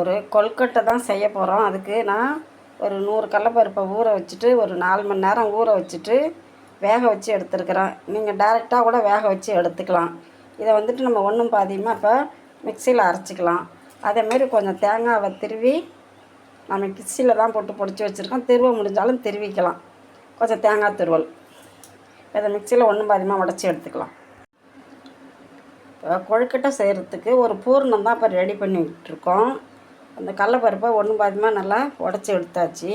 ஒரு கொழுக்கட்டை தான் செய்ய போகிறோம் அதுக்கு நான் ஒரு நூறு கடலப்பருப்பை ஊற வச்சுட்டு ஒரு நாலு மணி நேரம் ஊற வச்சுட்டு வேக வச்சு எடுத்துருக்குறேன். நீங்கள் டேரெக்டாக கூட வேக வச்சு எடுத்துக்கலாம். இதை வந்துட்டு நம்ம ஒன்றும் பாதியமாக இப்போ மிக்சியில் அரைச்சிக்கலாம். அதேமாரி கொஞ்சம் தேங்காவை திருவி நம்ம மிக்சியில் தான் போட்டு பொடிச்சு வச்சுருக்கோம். திருவ முடிஞ்சாலும் திருவிக்கலாம். கொஞ்சம் தேங்காய் துருவல். இதை மிக்சியில் ஒன்றும் பாதியமாக உடச்சி எடுத்துக்கலாம். இப்போ கொழுக்கட்டை செய்கிறதுக்கு ஒரு பூர்ணம் தான் இப்போ ரெடி பண்ணிக்கிட்டு இருக்கோம். அந்த கடலப்பருப்பை ஒன்று பாதியமாக நல்லா உடச்சி எடுத்தாச்சு.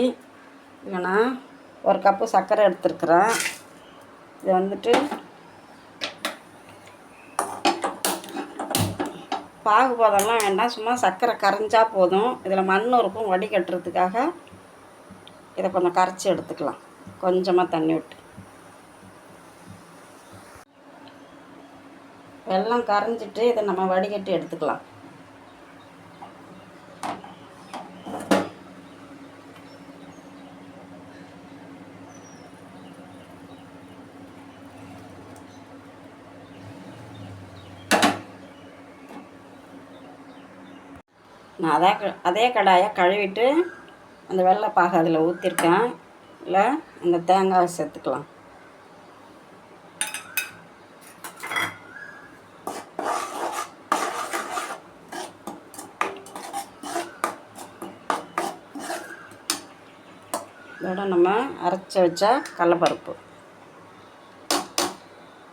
இல்லைனா ஒரு கப்பு சர்க்கரை எடுத்துருக்குறேன். இது வந்துட்டு பாகுபாதம்லாம் வேண்டாம். சும்மா சர்க்கரை கரைஞ்சா போதும். இதில் மண் இருக்கும் வடிகட்டுறதுக்காக இதை கொஞ்சம் கரைச்சி எடுத்துக்கலாம். கொஞ்சமாக தண்ணி விட்டு. வெள்ளம் கரைஞ்சிட்டு இதை நம்ம வடிகட்டி எடுத்துக்கலாம். நான் அதே க- அதே கடாயை கழுவிட்டு அந்த வெள்ளைப்பாகு அதில் ஊற்றிருக்கேன் இல்லை அந்த தேங்காவை சேர்த்துக்கலாம். இதோட நம்ம அரைச்சி வச்ச கடலப்பருப்பு.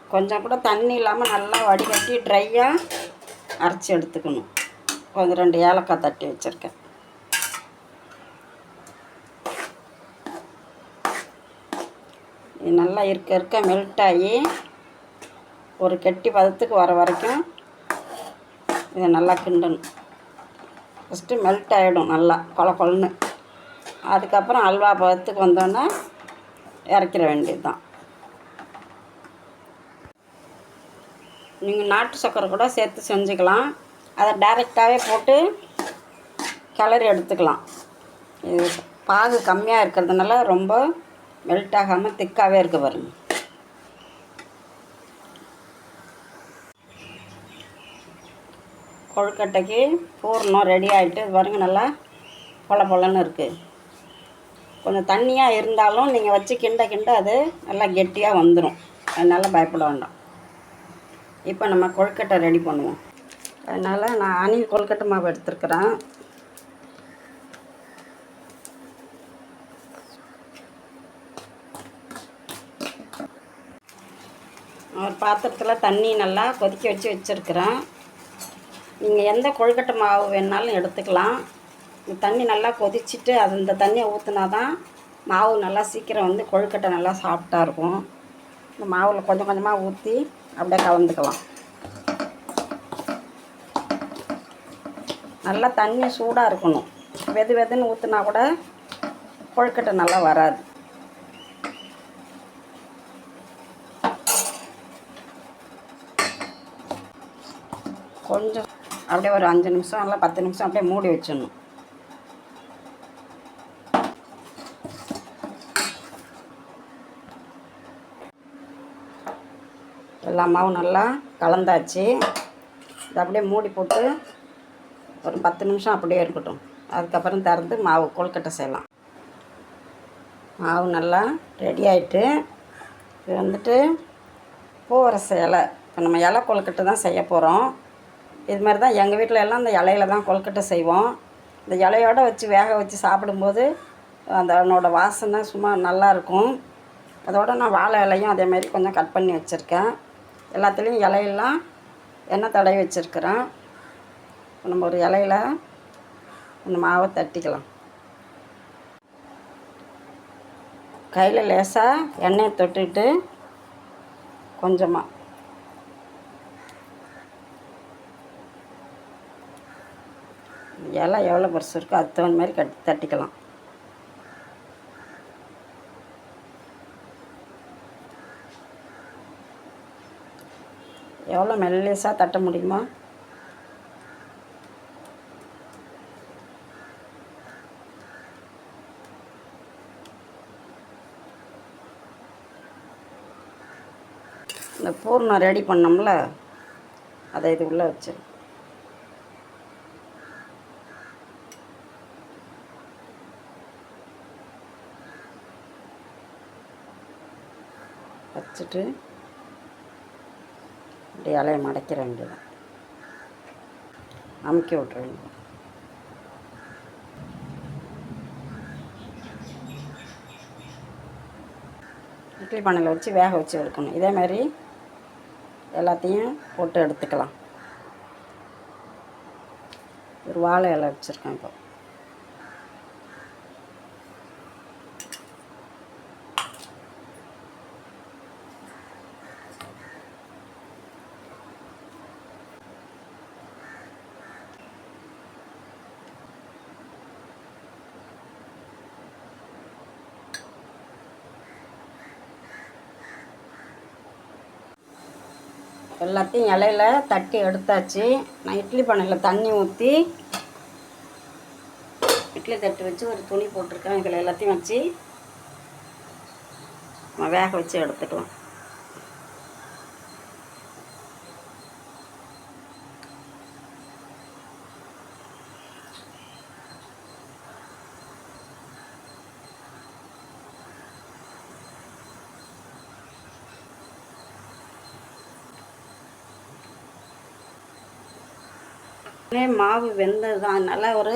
கொஞ்சம் கூட தண்ணி இல்லாமல் நல்லா வடிகட்டி ட்ரையாக அரைச்சி எடுத்துக்கணும். கொஞ்சம் ரெண்டு ஏலக்காய் தட்டி வச்சுருக்கேன். இது நல்லா இருக்க இருக்க மெல்ட் ஆகி ஒரு கெட்டி பதத்துக்கு வர வரைக்கும் இதை நல்லா கிண்டணும். ஃபஸ்ட்டு மெல்ட் ஆகிடும் நல்லா கொல கொலன்னு அதுக்கப்புறம் அல்வா பதத்துக்கு வந்தோன்னே இறக்கிற வேண்டியது தான் நீங்கள் நாட்டு சக்கரை கூட சேர்த்து செஞ்சுக்கலாம். அதை டைரெக்டாகவே போட்டு கிளறி எடுத்துக்கலாம். இது பாகு கம்மியாக இருக்கிறதுனால ரொம்ப மெல்ட் ஆகாமல் திக்காகவே இருக்க பாருங்க. கொழுக்கட்டைக்கு பூர்ணம் ரெடி ஆகிட்டு பாருங்க நல்லா பொல பொலன்னு இருக்குது கொஞ்சம் தண்ணியாக இருந்தாலும் நீங்கள் வச்சு கிண்ட கிண்ட அது நல்லா கெட்டியாக வந்துடும் அதனால் பயப்பட வேண்டாம். இப்போ நம்ம கொழுக்கட்டை ரெடி பண்ணுவோம். அதனால் நான் அணில் கொழுக்கட்டை மாவு எடுத்துருக்குறேன். ஒரு பாத்திரத்தில் தண்ணி நல்லா கொதிக்க வச்சு வச்சுருக்குறேன். நீங்கள் எந்த கொழுக்கட்டை மாவு வேணாலும் எடுத்துக்கலாம். தண்ணி நல்லா கொதிச்சுட்டு அது இந்த தண்ணியை ஊற்றினா தான் மாவு நல்லா சீக்கிரம் வந்து கொழுக்கட்டை நல்லா சாஃப்டாக இருக்கும். இந்த மாவில் கொஞ்சம் கொஞ்சமாக ஊற்றி அப்படியே கலந்துக்கலாம். நல்லா தண்ணி சூடாக இருக்கணும். வெது வெதுன்னு ஊற்றினா கூட கொழுக்கட்டை நல்லா வராது. கொஞ்சம் அப்படியே ஒரு அஞ்சு நிமிஷம் இல்லை பத்து நிமிஷம் அப்படியே மூடி வச்சிடணும். எல்லா மாவும் நல்லா கலந்தாச்சு. இதை அப்படியே மூடி போட்டு ஒரு பத்து நிமிஷம் அப்படியே இருக்கட்டும். அதுக்கப்புறம் திறந்து மாவு கொழுக்கட்டை செய்யலாம். மாவு நல்லா ரெடி ஆகிட்டு இது வந்துட்டு பூவரச இலை இப்போ நம்ம இலை கொழுக்கட்டை தான் செய்ய போகிறோம். இது மாதிரி தான் எங்கள் வீட்டில் எல்லாம் அந்த இலையில தான் கொழுக்கட்டை செய்வோம். இந்த இலையோடு வச்சு வேக வச்சு சாப்பிடும்போது அதனோட வாசனை சும்மா நல்லா இருக்கும். அதோட நான் வாழை இலையும் அதே மாதிரி கொஞ்சம் கட் பண்ணி வச்சுருக்கேன். எல்லாத்துலேயும் இலையெல்லாம் எண்ணெய் தடவி வச்சுருக்கிறேன். நம்ம ஒரு இலையில இந்த மாவை தட்டிக்கலாம். கையில் லேசாக எண்ணெயை தொட்டுட்டு கொஞ்சமாக இலை எவ்வளோ பெருசு இருக்கோ அது தகுந்த மாதிரி கட்டி தட்டிக்கலாம். எவ்வளோ மெல்லேசாக தட்ட முடியுமா இந்த பூர்ணம் ரெடி பண்ணோம்ல அதை இது உள்ளே வச்சிரு. வச்சுட்டு அப்படியே அலைய மடைக்கிற வேண்டியதான் அமுக்கி விட்ற இட்லி பானையில் வச்சு வேக வச்சு எடுக்கணும் இதே மாதிரி எல்லாத்தையும் போட்டு எடுத்துக்கலாம். ஒரு வாழை இலை வச்சுருக்கேன் இப்போ. எல்லாத்தையும் இலையில தட்டி எடுத்தாச்சு. நான் இட்லி பானையில் தண்ணி ஊற்றி இட்லி தட்டு வச்சு ஒரு துணி போட்டிருக்கேன். இதில் எல்லாத்தையும் வச்சு நம்ம வேக வச்சு எடுத்துக்கலாம் மாவு வெந்தது தான். நல்லா ஒரு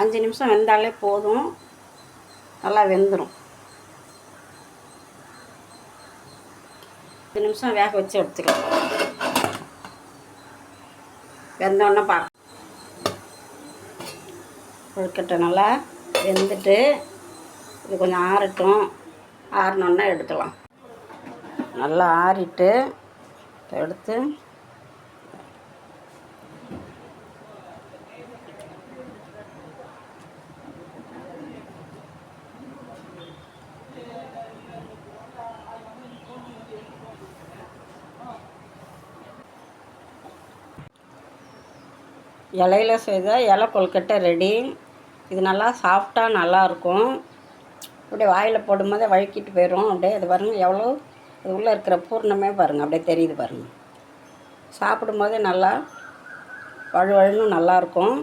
அஞ்சு நிமிஷம் வெந்தாலே போதும். நல்லா வெந்துடும் அஞ்சு நிமிஷம் வேக வச்சு எடுத்துக்கலாம். வெந்தோடனே பார்க்க கொழுக்கட்டை நல்லா வெந்துட்டு இது கொஞ்சம் ஆறட்டும். ஆறினோன்னா எடுக்கலாம் நல்லா ஆறிட்டு எடுத்து இலையில செய்த இலை கொழுக்கட்டை ரெடி இது நல்லா சாஃப்டாக நல்லாயிருக்கும். அப்படியே வாயில் போடும்போதே வழுக்கிட்டு போயிடும் அப்படியே இது பாருங்கள் எவ்வளோ இது உள்ளே இருக்கிற பூர்ணமே பாருங்கள் அப்படியே தெரியுது பாருங்கள் சாப்பிடும்போதே நல்லா வழுவழுன்னு நல்லாயிருக்கும்.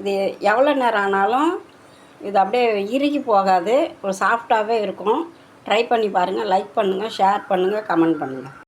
இது எவ்வளோ நேரம் ஆனாலும் இது அப்படியே இறுகி போகாது. ஒரு சாஃப்டாகவே இருக்கும். ட்ரை பண்ணி பாருங்கள் லைக் பண்ணுங்கள் ஷேர் பண்ணுங்கள் கமெண்ட் பண்ணுங்கள்